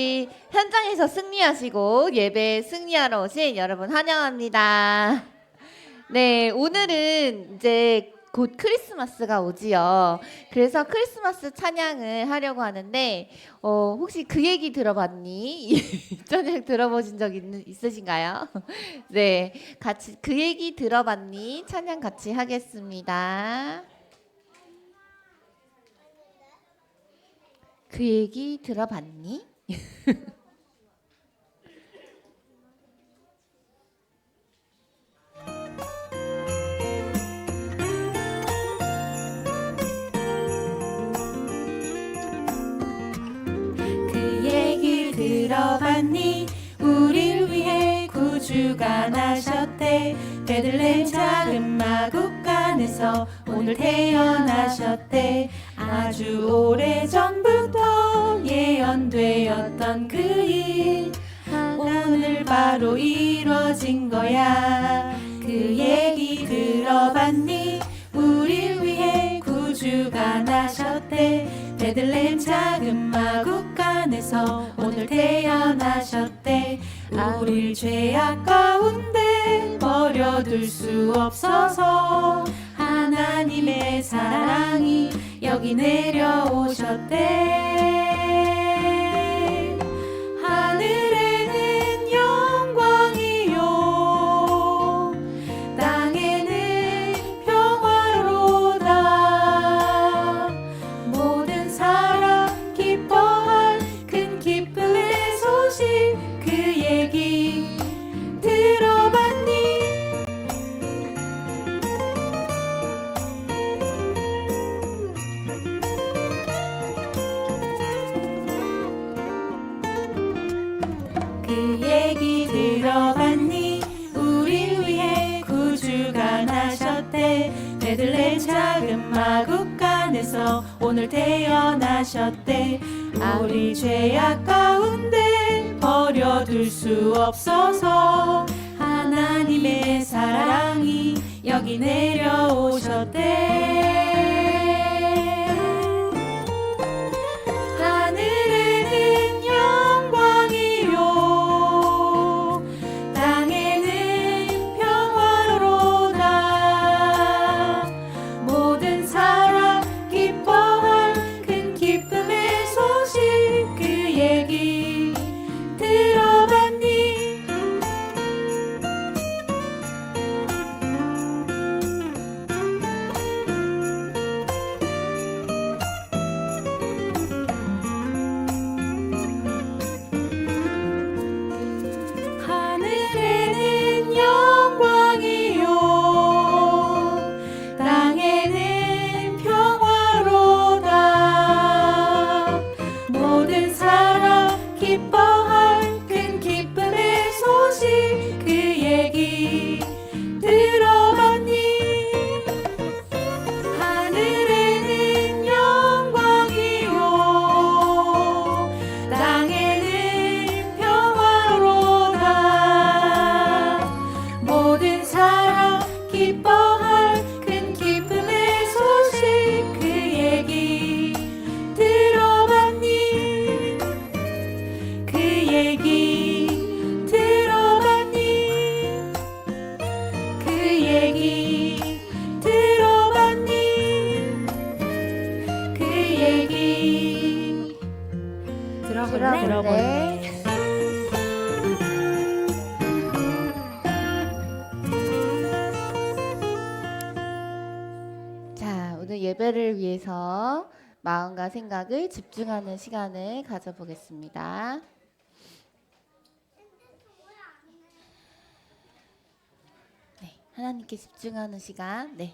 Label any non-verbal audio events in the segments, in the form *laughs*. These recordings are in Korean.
이 현장에서 승리하시고 예배 승리하러 오신 여러분 환영합니다. 네, 오늘은 이제 곧 크리스마스가 오지요. 그래서 크리스마스 찬양을 하려고 하는데 어, 혹시 그 얘기 들어봤니? *laughs* 찬양 들어보신 적 있, 있으신가요? *laughs* 네, 같이 그 얘기 들어봤니? 찬양 같이 하겠습니다. 그 얘기 들어봤니? 그 얘기 들어봤니? 우릴 위해 구주가 나셨대. 베들레 작은 마국간에서 오늘 태어나셨대. 아주 오래 전부터 예언되었던 그 일. 오늘 바로 이뤄진 거야. 그 얘기 들어봤니? 우릴 위해 구주가 나셨대. 베들레헴 작은 마국간에서 오늘 태어나셨대. 우릴 죄악 가운데 버려둘 수 없어서 하나님의 사랑이 여기 내려오셨대 죄악 가운데 버려둘 수 없어서 하나님의 사랑이 여기 내려오셨대 마음과 생각을 집중하는 시간을 가져보겠습니다. 네, 하나님께 집중하는 시간. 네.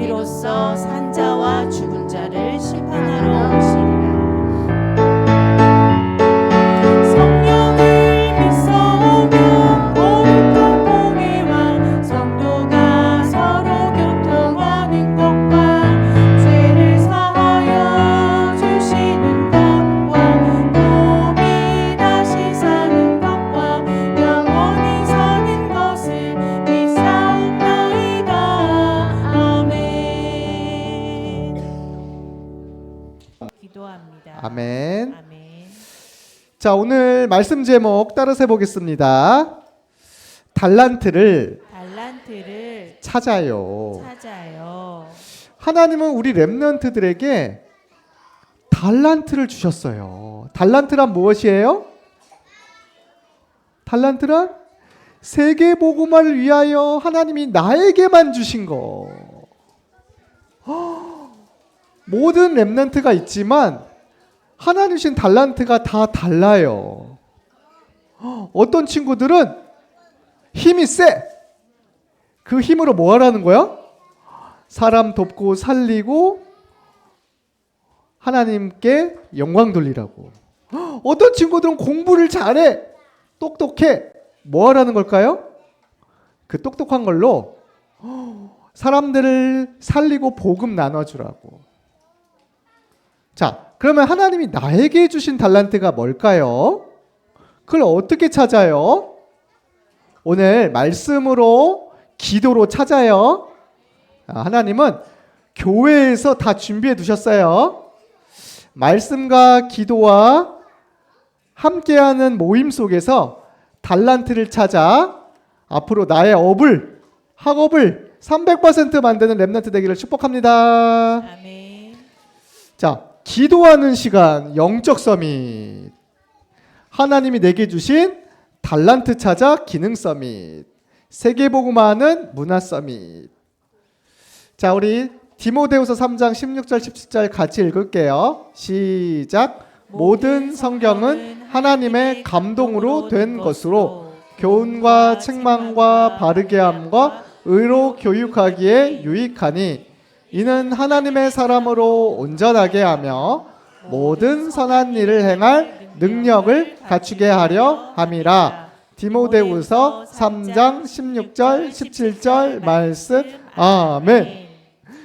저리로서 산자와 죽은 자를 심판하러 말씀 제목 따라서 해보겠습니다. 달란트를 달란트를 찾아요. 찾아요. 하나님은 우리 렘넌트들에게 달란트를 주셨어요. 달란트란 무엇이에요? 달란트란 세계 복음화를 위하여 하나님이 나에게만 주신 거. 헉, *gasps* 모든 렘넌트가 있지만 하나님 주신 달란트가 다 달라요. 헉, 어떤 친구들은 힘이 세. 그 힘으로 뭐 하라는 거야? 사람 돕고 살리고 하나님께 영광 돌리라고. 헉, 어떤 친구들은 공부를 잘해. 똑똑해. 뭐 하라는 걸까요? 그 똑똑한 걸로 헉, 사람들을 살리고 복음 나눠주라고. 자, 그러면 하나님이 나에게 주신 달란트가 뭘까요? 그걸 어떻게 찾아요? 오늘 말씀으로 기도로 찾아요. 아, 하나님은 교회에서 다 준비해 두셨어요. 말씀과 기도와 함께하는 모임 속에서 달란트를 찾아 앞으로 나의 업을 학업을 300% 만드는 렘넌트 되기를 축복합니다. 아멘. 자, 기도하는 시간 영적 서밋. 하나님이 내게 주신 달란트 찾아 기능 서밋. 세계 복음화하는 문화 서밋. 자, 우리 디모데후서 3장 16절 17절 같이 읽을게요. 시작. 모든 성경은 하나님의 감동으로 된 것으로 교훈과 책망과 바르게 함과 의로 교육하기에 유익하니 이는 하나님의 사람으로 온전하게 하며 모든 선한 일을 행할 능력을 갖추게 하려 함이라. 디모데후서 3장 16절 17절 말씀. 아멘.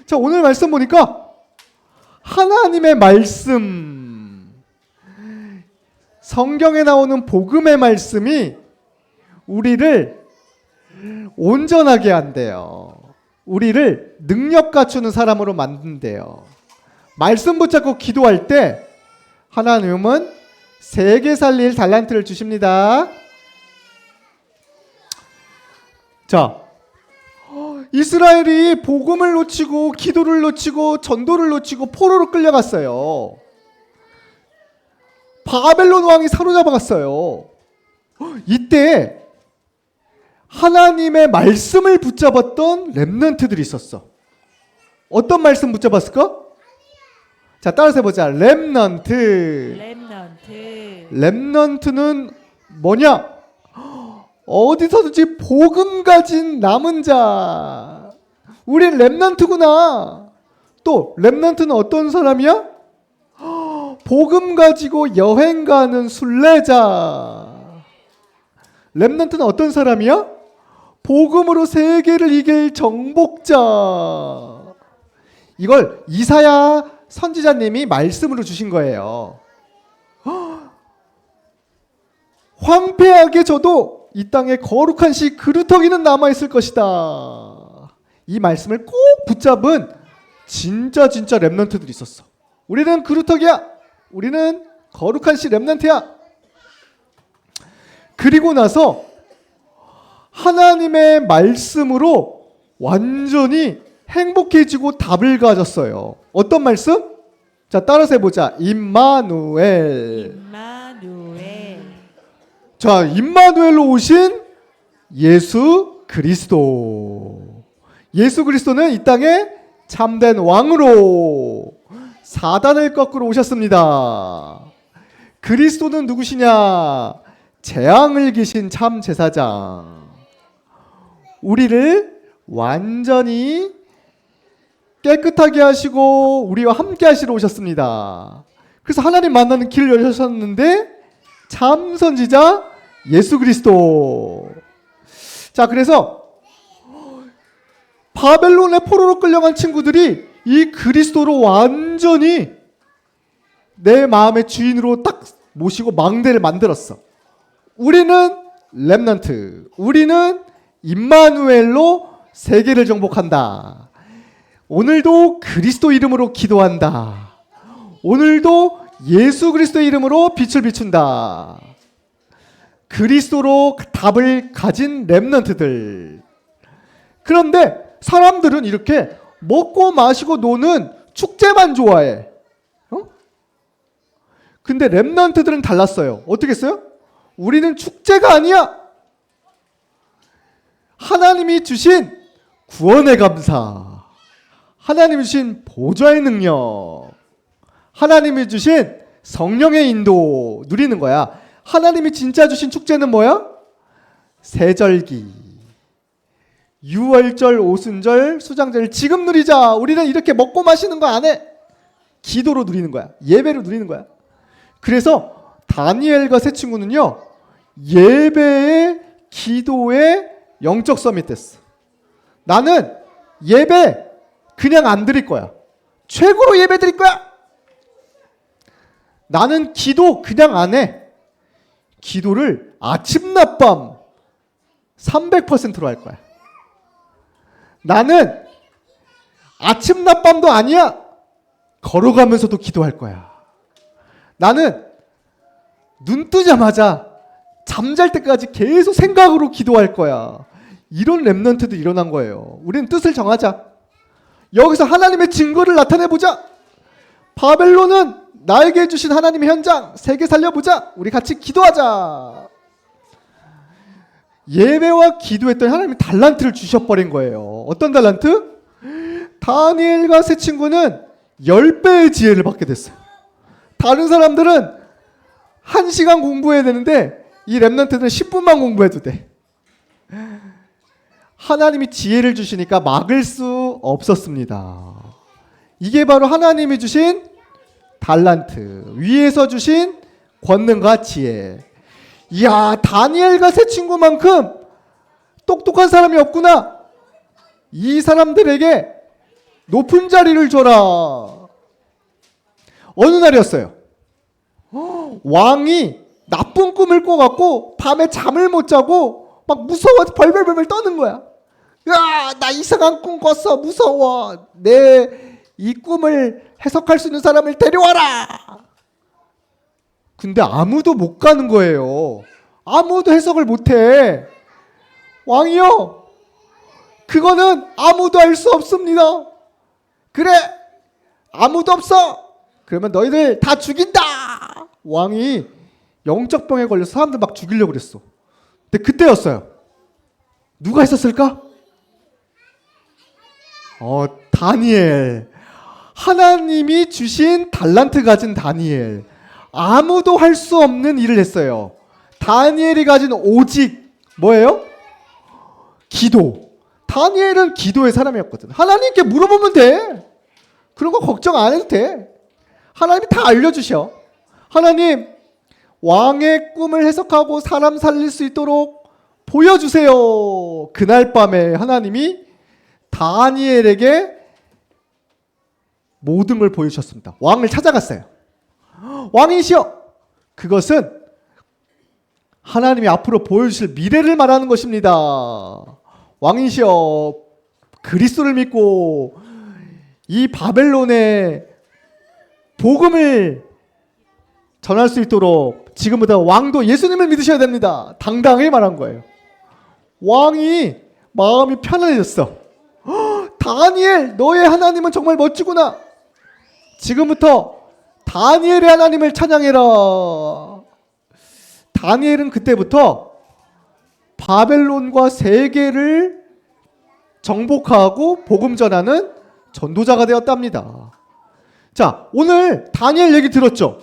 자, 오늘 말씀 보니까 하나님의 말씀 성경에 나오는 복음의 말씀이 우리를 온전하게 한대요. 우리를 능력 갖추는 사람으로 만든대요. 말씀 붙잡고 기도할 때 하나님은 세계 살릴 달란트를 주십니다. 자, 이스라엘이 복음을 놓치고 기도를 놓치고 전도를 놓치고 포로로 끌려갔어요. 바벨론 왕이 사로잡아갔어요. 이때 하나님의 말씀을 붙잡았던 렘넌트들이 있었어. 어떤 말씀 붙잡았을까? 자, 따라서 해보자. 렘넌트. 렘넌트. 렘넌트는 뭐냐? 어디서든지 복음 가진 남은 자. 우린 렘넌트구나. 또 렘넌트는 어떤 사람이야? 복음 가지고 여행 가는 순례자. 렘넌트는 어떤 사람이야? 복음으로 세계를 이길 정복자. 이걸 이사야 선지자님이 말씀으로 주신 거예요. 황폐하게 져도 이 땅에 거룩한 씨 그루터기는 남아 있을 것이다. 이 말씀을 꼭 붙잡은 진짜 진짜 렘넌트들이 있었어. 우리는 그루터기야. 우리는 거룩한 씨 렘넌트야. 그리고 나서 하나님의 말씀으로 완전히 행복해지고 답을 가졌어요. 어떤 말씀? 자, 따라서 해보자. 임마누엘. 임마누엘. 자, 임마누엘로 오신 예수 그리스도. 예수 그리스도는 이 땅에 참된 왕으로 사단을 꺾으러 오셨습니다. 그리스도는 누구시냐? 재앙을 기신 참 제사장. 우리를 완전히 깨끗하게 하시고 우리와 함께 하시러 오셨습니다. 그래서 하나님 만나는 길을 열으셨는데 참 선지자 예수 그리스도. 자, 그래서 바벨론의 포로로 끌려간 친구들이 이 그리스도로 완전히 내 마음의 주인으로 딱 모시고 망대를 만들었어. 우리는 렘넌트. 우리는 임마누엘로 세계를 정복한다. 오늘도 그리스도 이름으로 기도한다. 오늘도 예수 그리스도 이름으로 빛을 비춘다. 그리스도로 답을 가진 렘넌트들. 그런데 사람들은 이렇게 먹고 마시고 노는 축제만 좋아해. 어? 근데 렘넌트들은 달랐어요. 어떻게 했어요? 우리는 축제가 아니야. 하나님이 주신 구원의 감사. 하나님이 주신 보좌의 능력. 하나님이 주신 성령의 인도 누리는 거야. 하나님이 진짜 주신 축제는 뭐야? 세절기. 유월절, 오순절, 수장절 지금 누리자. 우리는 이렇게 먹고 마시는 거 안 해. 기도로 누리는 거야. 예배로 누리는 거야. 그래서 다니엘과 세 친구는요. 예배의 기도의 영적 서밋 됐어. 나는 예배 그냥 안 드릴 거야. 최고로 예배 드릴 거야. 나는 기도 그냥 안 해. 기도를 아침 낮밤 300%로 할 거야. 나는 아침 낮밤도 아니야. 걸어가면서도 기도할 거야. 나는 눈 뜨자마자 잠잘 때까지 계속 생각으로 기도할 거야. 이런 랩런트도 일어난 거예요. 우리는 뜻을 정하자. 여기서 하나님의 증거를 나타내 보자. 바벨론은 나에게 주신 하나님의 현장 세계 살려보자. 우리 같이 기도하자. 예배와 기도했던 하나님이 달란트를 주셔버린 거예요. 어떤 달란트? 다니엘과 세 친구는 10배의 지혜를 받게 됐어요. 다른 사람들은 1시간 공부해야 되는데 이 랩런트는 10분만 공부해도 돼. 하나님이 지혜를 주시니까 막을 수 없었습니다. 이게 바로 하나님이 주신 달란트, 위에서 주신 권능과 지혜. 이야, 다니엘과 세 친구만큼 똑똑한 사람이 없구나. 이 사람들에게 높은 자리를 줘라. 어느 날이었어요? 왕이 나쁜 꿈을 꿔갖고 밤에 잠을 못 자고 막 무서워서 벌벌벌 떠는 거야. 야, 나 이상한 꿈 꿨어. 무서워. 내 이 꿈을 해석할 수 있는 사람을 데려와라. 근데 아무도 못 가는 거예요. 아무도 해석을 못 해. 왕이요. 그거는 아무도 알 수 없습니다. 그래. 아무도 없어. 그러면 너희들 다 죽인다. 왕이 영적 병에 걸려서 사람들 막 죽이려고 그랬어. 근데 그때였어요. 누가 했었을까? 어, 다니엘. 하나님이 주신 달란트 가진 다니엘. 아무도 할 수 없는 일을 했어요. 다니엘이 가진 오직 뭐예요? 기도. 다니엘은 기도의 사람이었거든. 하나님께 물어보면 돼. 그런 거 걱정 안 해도 돼. 하나님이 다 알려주셔. 하나님, 왕의 꿈을 해석하고 사람 살릴 수 있도록 보여주세요. 그날 밤에 하나님이 다니엘에게 모든 걸 보여주셨습니다. 왕을 찾아갔어요. 왕이시여, 그것은 하나님이 앞으로 보여주실 미래를 말하는 것입니다. 왕이시여, 그리스도를 믿고 이 바벨론의 복음을 전할 수 있도록 지금부터 왕도 예수님을 믿으셔야 됩니다. 당당히 말한 거예요. 왕이 마음이 편안해졌어. "헉, *gasps* 다니엘, 너의 하나님은 정말 멋지구나. 지금부터 다니엘의 하나님을 찬양해라. 다니엘은 그때부터 바벨론과 세계를 정복하고 복음 전하는 전도자가 되었답니다. 자, 오늘 다니엘 얘기 들었죠?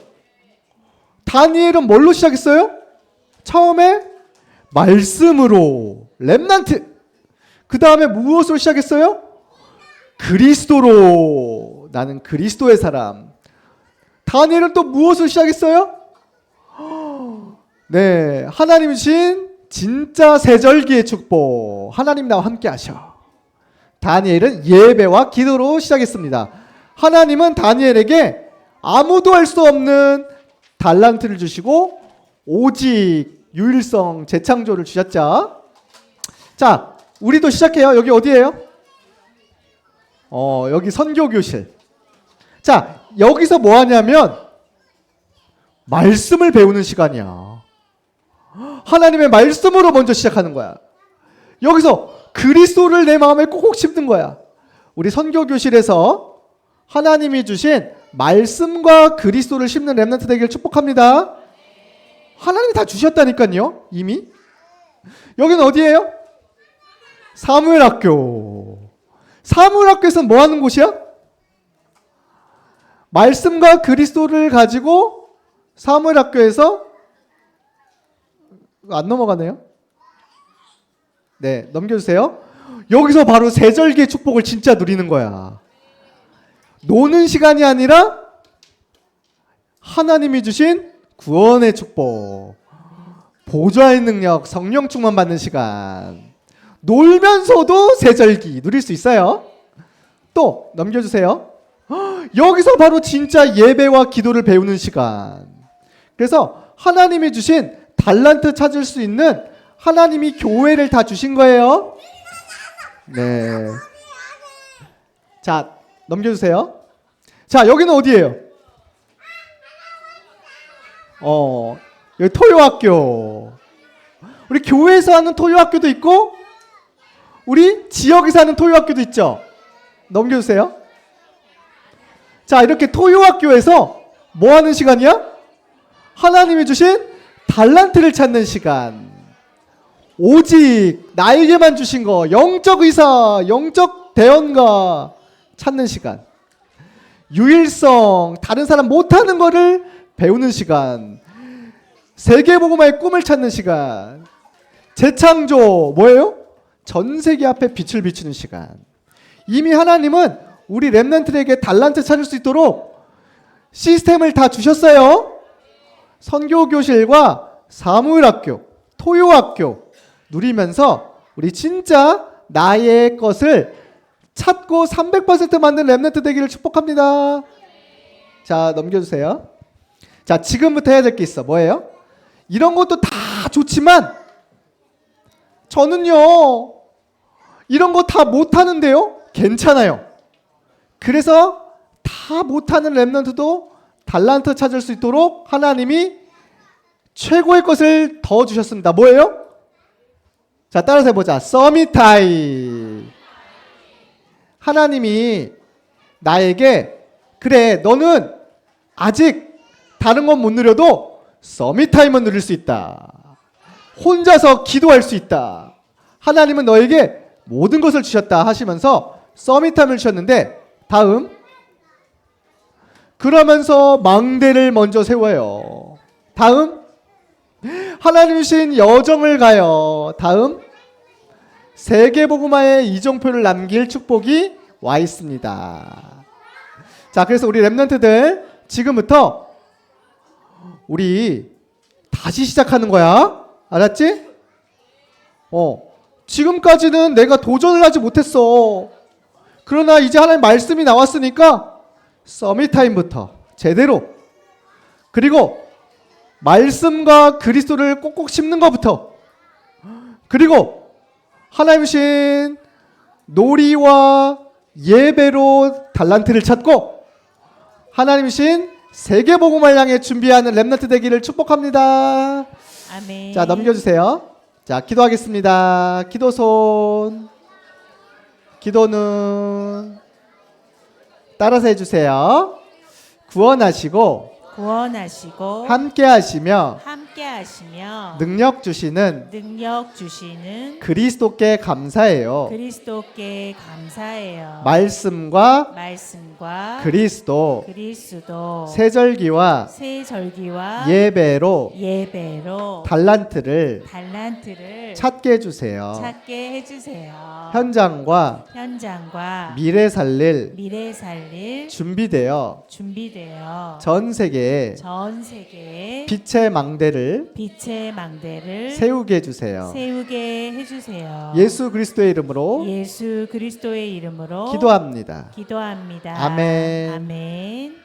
다니엘은 뭘로 시작했어요? 처음에 말씀으로 렘난트. 그 다음에 무엇으로 시작했어요? 그리스도로 나는 그리스도의 사람. 다니엘은 또 무엇을 시작했어요? *gasps* 네, 하나님 신 진짜 세절기의 축복. 하나님 나와 함께 하셔. 다니엘은 예배와 기도로 시작했습니다. 하나님은 다니엘에게 아무도 할 수 없는 달란트를 주시고 오직 유일성 재창조를 주셨죠. 자, 우리도 시작해요. 여기 어디예요? 어, 여기 선교 교실. 자, 여기서 뭐 하냐면 말씀을 배우는 시간이야. 하나님의 말씀으로 먼저 시작하는 거야. 여기서 그리스도를 내 마음에 꼭꼭 심는 거야. 우리 선교 교실에서 하나님이 주신 말씀과 그리스도를 심는 렘넌트 되기를 축복합니다. 하나님이 다 주셨다니까요. 이미. 여기는 어디예요? 사무엘 학교. 사무엘 학교에서는 뭐 하는 곳이야? 말씀과 그리스도를 가지고 사무엘 학교에서 안 넘어가네요. 네, 넘겨주세요. 여기서 바로 세절기의 축복을 진짜 누리는 거야. 노는 시간이 아니라 하나님이 주신 구원의 축복, 보좌의 능력, 성령 충만 받는 시간. 놀면서도 세절기 누릴 수 있어요. 또 넘겨주세요. 헉, 여기서 바로 진짜 예배와 기도를 배우는 시간. 그래서 하나님이 주신 달란트 찾을 수 있는 하나님이 교회를 다 주신 거예요. 네. 자, 넘겨주세요. 자, 여기는 어디예요? 어, 여기 토요학교. 우리 교회에서 하는 토요학교도 있고, 우리 지역에서 하는 토요학교도 있죠. 넘겨주세요. 자, 이렇게 토요학교에서 뭐 하는 시간이야? 하나님이 주신 달란트를 찾는 시간. 오직 나에게만 주신 거, 영적 의사, 영적 대언가 찾는 시간. 유일성, 다른 사람 못하는 거를 배우는 시간. 세계복음화의 꿈을 찾는 시간. 재창조, 뭐예요? 전 세계 앞에 빛을 비추는 시간. 이미 하나님은 우리 랩런트에게 달란트 찾을 수 있도록 시스템을 다 주셨어요. 선교교실과 사무엘학교, 토요학교 누리면서 우리 진짜 나의 것을 찾고 300% 만든 랩런트 되기를 축복합니다. 자, 넘겨주세요. 자, 지금부터 해야 될 게 있어. 뭐예요? 이런 것도 다 좋지만 저는요, 이런 거 다 못하는데요? 괜찮아요. 그래서 다 못하는 랩런트도 달란트 찾을 수 있도록 하나님이 최고의 것을 더 주셨습니다. 뭐예요? 자, 따라서 해보자. 서밋타임. 하나님이 나에게 그래 너는 아직 다른 건 못 누려도 서밋타임은 누릴 수 있다. 혼자서 기도할 수 있다. 하나님은 너에게 모든 것을 주셨다 하시면서 서밋타임을 주셨는데 다음 그러면서 망대를 먼저 세워요. 다음 하나님 주신 여정을 가요. 다음 세계복음화의 이정표를 남길 축복이 와 있습니다. 자, 그래서 우리 랩런트들 지금부터 우리 다시 시작하는 거야. 알았지? 어, 지금까지는 내가 도전을 하지 못했어. 그러나 이제 하나님 말씀이 나왔으니까 서밋타임부터 제대로 그리고 말씀과 그리스도를 꼭꼭 씹는 것부터 그리고 하나님 신 놀이와 예배로 달란트를 찾고 하나님 신 세계복음을 향해 준비하는 렘너트 되기를 축복합니다. 아멘. 자 넘겨주세요. 자 기도하겠습니다. 기도 손 기도는 따라서 해주세요. 구원하시고 구원하시고 함께 하시며 함께 하시며 능력 주시는 능력 주시는 그리스도께 감사해요. 그리스도께 감사해요. 말씀과 말씀과 그리스도 그리스도 세절기와 새 절기와 예배로 예배로 달란트를 달란트를 찾게 해 주세요. 찾게 해 주세요. 현장과 현장과 미래 살릴 미래 살릴 준비되어 준비되어 전 세계에 전 세계에 빛의 망대를 빛의 망대를 세우게 해주세요. 세우게 해주세요. 예수 그리스도의 이름으로 예수 그리스도의 이름으로 기도합니다. 기도합니다. 아멘. 아멘.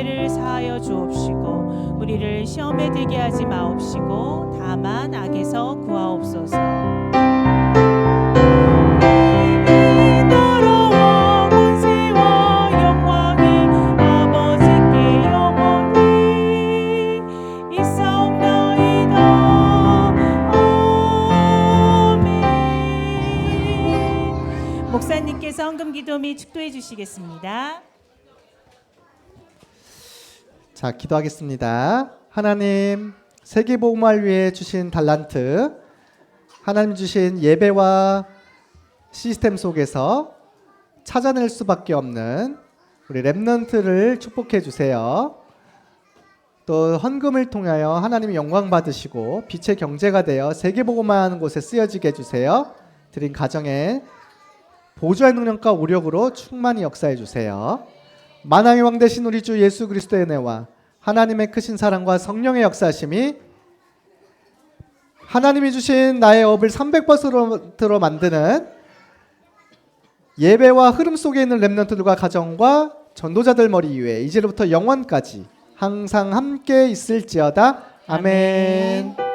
죄를 사하여 주옵시고 우리를 시험에 들게 하지 마옵시고 다만 악에서 구하옵소서 목사님께서 헌금 기도 및 축도해 주시겠습니다. 자, 기도하겠습니다. 하나님, 세계복음을 위해 주신 달란트, 하나님 주신 예배와 시스템 속에서 찾아낼 수밖에 없는 우리 랩넌트를 축복해 주세요. 또 헌금을 통하여 하나님의 영광 받으시고 빛의 경제가 되어 세계복음화 하는 곳에 쓰여지게 해 주세요. 드린 가정에 보좌의 능력과 오력으로 충만히 역사해 주세요. 만왕의 왕 되신 우리 주 예수 그리스도의 은혜와 하나님의 크신 사랑과 성령의 역사심이 하나님이 주신 나의 업을 300%로 만드는 예배와 흐름 속에 있는 렘넌트들과 가정과 전도자들 머리 위에 이제로부터 영원까지 항상 함께 있을지어다 아멘.